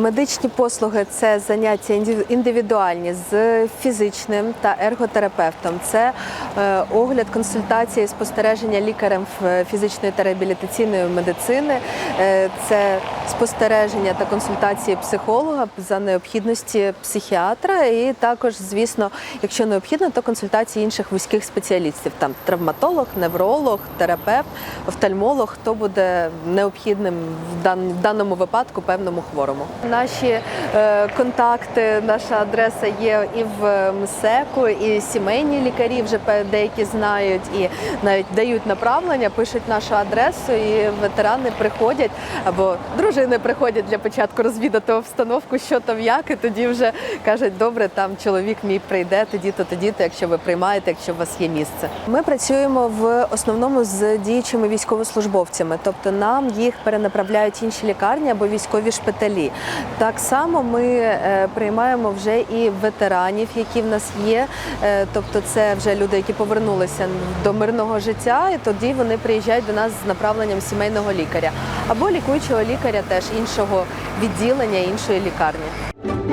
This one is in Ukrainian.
Медичні послуги це заняття індивідуальні з фізичним та ерготерапевтом. Це е, огляд, консультації, спостереження лікарем фізичної та реабілітаційної медицини, е, це спостереження та консультації психолога за необхідності психіатра, і також, звісно, якщо необхідно, то консультації інших вузьких спеціалістів, там травматолог, невролог, терапевт, офтальмолог, хто буде необхідним в даному випадку певному хворому. Наші е, контакти, наша адреса є і в МСЕКу, і сімейні лікарі вже деякі знають і навіть дають направлення, пишуть нашу адресу, і ветерани приходять або дружини приходять для початку розвідати обстановку, що там як, і тоді вже кажуть, добре, там чоловік мій прийде, тоді-то, тоді-то, якщо ви приймаєте, якщо у вас є місце. Ми працюємо в основному з діючими військовослужбовцями, тобто нам їх перенаправляють інші лікарні або військові шпиталі. Так само ми е, приймаємо вже і ветеранів, які в нас є. Е, тобто, це вже люди, які повернулися до мирного життя, і тоді вони приїжджають до нас з направленням сімейного лікаря або лікуючого лікаря теж іншого відділення, іншої лікарні.